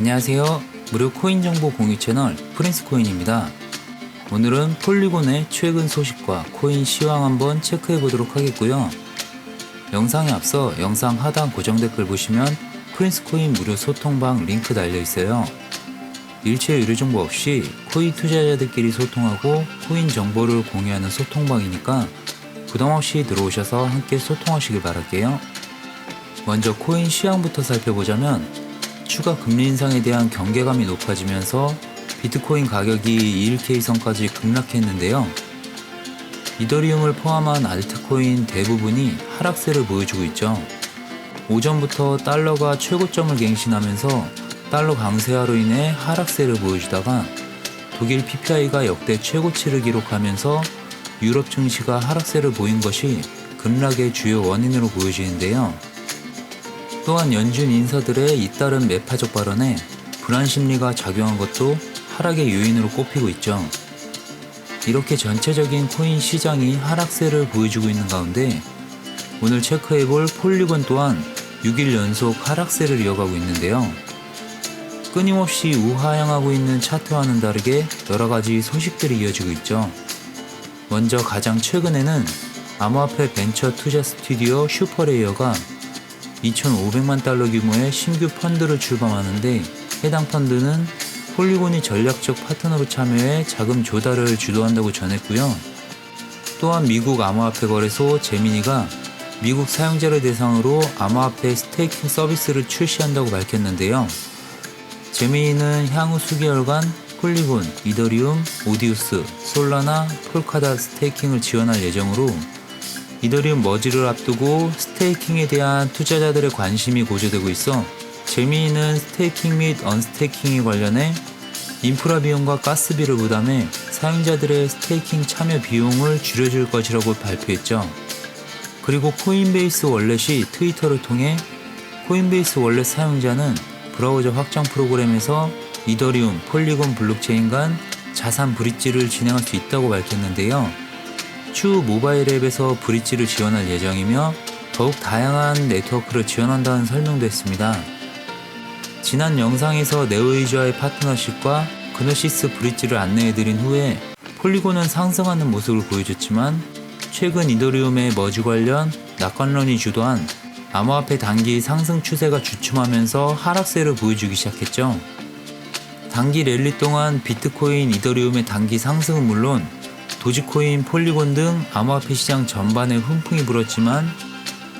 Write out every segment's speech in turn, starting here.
안녕하세요. 무료 코인 정보 공유 채널 프린스 코인입니다. 오늘은 폴리곤의 최근 소식과 코인 시황 한번 체크해 보도록 하겠고요. 영상에 앞서 영상 하단 고정 댓글 보시면 프린스 코인 무료 소통방 링크 달려 있어요. 일체 유료 정보 없이 코인 투자자들끼리 소통하고 코인 정보를 공유하는 소통방이니까 부담 없이 들어오셔서 함께 소통하시길 바랄게요. 먼저 코인 시황부터 살펴보자면 추가 금리 인상에 대한 경계감이 높아지면서 비트코인 가격이 2일K 선까지 급락했는데요. 이더리움을 포함한 알트코인 대부분이 하락세를 보여주고 있죠. 오전부터 달러가 최고점을 갱신하면서 달러 강세화로 인해 하락세를 보여주다가 독일 PPI가 역대 최고치를 기록하면서 유럽 증시가 하락세를 보인 것이 급락의 주요 원인으로 보여지는데요. 또한 연준 인사들의 잇따른 매파적 발언에 불안 심리가 작용한 것도 하락의 요인으로 꼽히고 있죠. 이렇게 전체적인 코인 시장이 하락세를 보여주고 있는 가운데 오늘 체크해볼 폴리곤 또한 6일 연속 하락세를 이어가고 있는데요. 끊임없이 우하향하고 있는 차트와는 다르게 여러 가지 소식들이 이어지고 있죠. 먼저 가장 최근에는 암호화폐 벤처 투자 스튜디오 슈퍼레이어가 2,500만 달러 규모의 신규 펀드를 출범하는데 해당 펀드는 폴리곤이 전략적 파트너로 참여해 자금 조달을 주도한다고 전했고요. 또한 미국 암호화폐 거래소 제미니가 미국 사용자를 대상으로 암호화폐 스테이킹 서비스를 출시한다고 밝혔는데요. 제미니는 향후 수개월간 폴리곤, 이더리움, 오디우스, 솔라나, 폴카다 스테이킹을 지원할 예정으로 이더리움 머지를 앞두고 스테이킹에 대한 투자자들의 관심이 고조되고 있어 재미있는 스테이킹 및 언스테이킹에 관련해 인프라 비용과 가스비를 부담해 사용자들의 스테이킹 참여 비용을 줄여줄 것이라고 발표했죠. 그리고 코인베이스 월렛이 트위터를 통해 코인베이스 월렛 사용자는 브라우저 확장 프로그램에서 이더리움, 폴리곤 블록체인 간 자산 브릿지를 진행할 수 있다고 밝혔는데요. 추후 모바일 앱에서 브릿지를 지원할 예정이며 더욱 다양한 네트워크를 지원한다는 설명도 했습니다. 지난 영상에서 네오이즈와의 파트너십과 그노시스 브릿지를 안내해드린 후에 폴리곤은 상승하는 모습을 보여줬지만 최근 이더리움의 머지 관련 낙관론이 주도한 암호화폐 단기 상승 추세가 주춤하면서 하락세를 보여주기 시작했죠. 단기 랠리 동안 비트코인, 이더리움의 단기 상승은 물론 도지코인, 폴리곤 등 암호화폐 시장 전반에 훈풍이 불었지만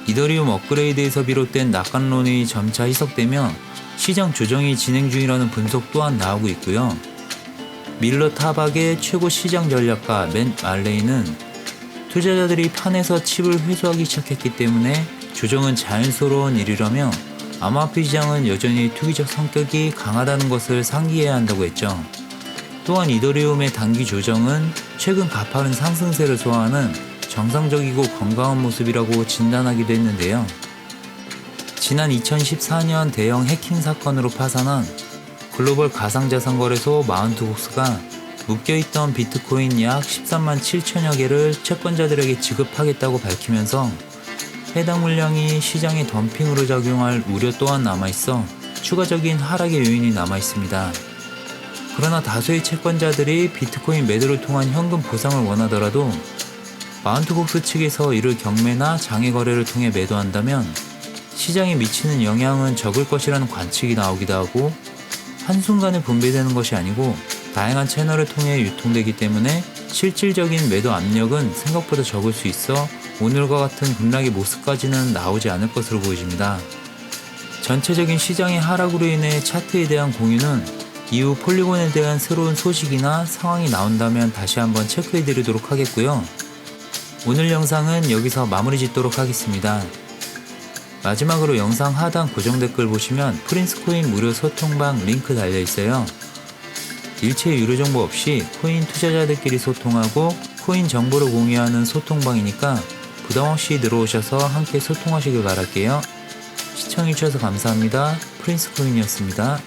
이더리움 업그레이드에서 비롯된 낙관론이 점차 희석되며 시장 조정이 진행 중이라는 분석 또한 나오고 있고요. 밀러 타박의 최고 시장 전략가 맨 말레이는 투자자들이 판에서 칩을 회수하기 시작했기 때문에 조정은 자연스러운 일이라며 암호화폐 시장은 여전히 투기적 성격이 강하다는 것을 상기해야 한다고 했죠. 또한 이더리움의 단기 조정은 최근 가파른 상승세를 소화하는 정상적이고 건강한 모습이라고 진단하기도 했는데요. 지난 2014년 대형 해킹 사건으로 파산한 글로벌 가상자산 거래소 마운트복스가 묶여있던 비트코인 약 13만 7천여 개를 채권자들에게 지급하겠다고 밝히면서 해당 물량이 시장의 덤핑으로 작용할 우려 또한 남아있어 추가적인 하락의 요인이 남아있습니다. 그러나 다수의 채권자들이 비트코인 매도를 통한 현금 보상을 원하더라도 마운트복스 측에서 이를 경매나 장외 거래를 통해 매도한다면 시장에 미치는 영향은 적을 것이라는 관측이 나오기도 하고 한순간에 분배되는 것이 아니고 다양한 채널을 통해 유통되기 때문에 실질적인 매도 압력은 생각보다 적을 수 있어 오늘과 같은 급락의 모습까지는 나오지 않을 것으로 보여집니다. 전체적인 시장의 하락으로 인해 차트에 대한 공유는 이후 폴리곤에 대한 새로운 소식이나 상황이 나온다면 다시 한번 체크해 드리도록 하겠고요. 오늘 영상은 여기서 마무리 짓도록 하겠습니다. 마지막으로 영상 하단 고정 댓글 보시면 프린스코인 무료 소통방 링크 달려 있어요. 일체 유료 정보 없이 코인 투자자들끼리 소통하고 코인 정보를 공유하는 소통방이니까 부담 없이 들어오셔서 함께 소통하시길 바랄게요. 시청해주셔서 감사합니다. 프린스코인이었습니다.